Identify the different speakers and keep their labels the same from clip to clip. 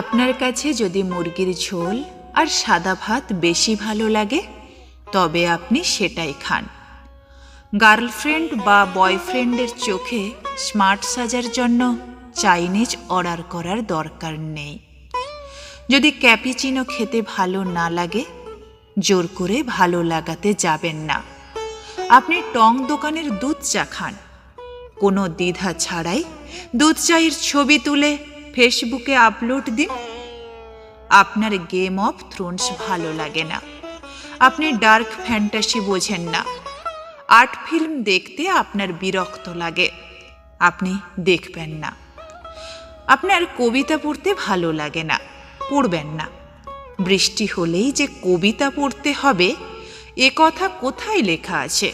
Speaker 1: আপনার কাছে যদি মুরগির ঝোল আর সাদা ভাত বেশি ভালো লাগে, তবে আপনি সেটাই খান। গার্লফ্রেন্ড বা বয়ফ্রেন্ডের চোখে স্মার্ট সাজার জন্য চাইনিজ অর্ডার করার দরকার নেই। যদি ক্যাপিচিনো খেতে ভালো না লাগে, জোর করে ভালো লাগাতে যাবেন না। আপনি টং দোকানের দুধ চা খান। কোনো দ্বিধা ছাড়াই দুধ চায়ের ছবি তুলে ফেসবুকে আপলোড দিন। আপনার গেম অফ থ্রোনস ভালো লাগে না। আপনি ডার্ক ফ্যান্টাসি বোঝেন না। আর্ট ফিল্ম দেখতে আপনার বিরক্ত লাগে। আপনি দেখবেন না। আপনার কবিতা পড়তে ভালো লাগে না। পড়বেন না। বৃষ্টি হলেই যে কবিতা পড়তে হবে, এ কথা কোথায় লেখা আছে?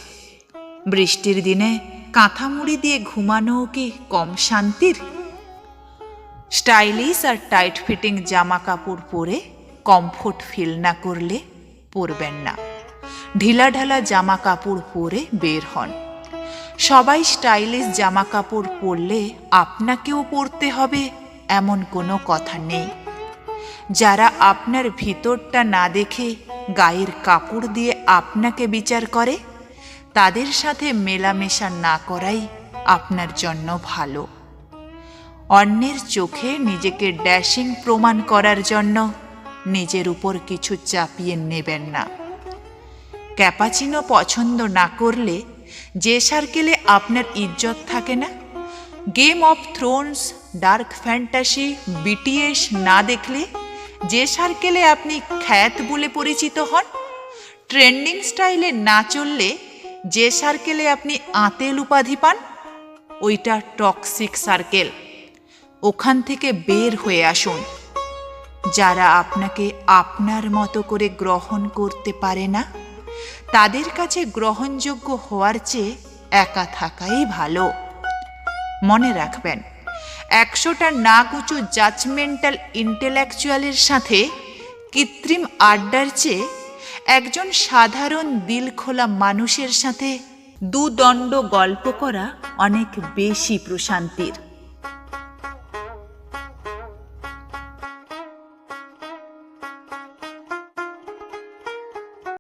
Speaker 1: বৃষ্টির দিনে কাঁথা মুড়ি দিয়ে ঘুমানো কি কম শান্তির? স্টাইলিশ আর টাইট ফিটিং জামা কাপড় পরে কমফোর্ট ফিল না করলে পরবেন না। ঢিলা ঢালা জামা কাপড় পরে বের হন। সবাই স্টাইলিশ জামা কাপড় পরলে আপনাকেও পরতে হবে এমন কোনো কথা নেই। যারা আপনার ভিতরটা না দেখে গায়ের কাপড় দিয়ে আপনাকে বিচার করে, তাদের সাথে মেলামেশা না করাই আপনার জন্য ভালো। অন্যের চোখে নিজেকে ড্যাশিং প্রমাণ করার জন্য নিজের উপর কিছু চাপিয়ে নেবেন না। ক্যাপাচিনো পছন্দ না করলে যে সার্কেলে আপনার ইজ্জত থাকে না Game of Thrones dark fantasy BTS না দেখলে যে সার্কেলে আপনি খ্যাত বলে পরিচিত হন, ট্রেন্ডিং স্টাইলে না চললে যে সার্কেলে আপনি আঁতেল উপাধি পান, ওইটা টক্সিক সার্কেল। ওখান থেকে বের হয়ে আসুন। যারা আপনাকে আপনার মতো করে গ্রহণ করতে পারে না, তাদের কাছে গ্রহণযোগ্য হওয়ার চেয়ে একা থাকাই ভালো। মনে রাখবেন, একশোটা নাক উঁচু জাজমেন্টাল ইন্টেলেকচুয়ালের সাথে কৃত্রিম আড্ডার চেয়ে একজন সাধারণ দিল খোলা মানুষের সাথে দুদণ্ড গল্প করা অনেক বেশি প্রশান্তির।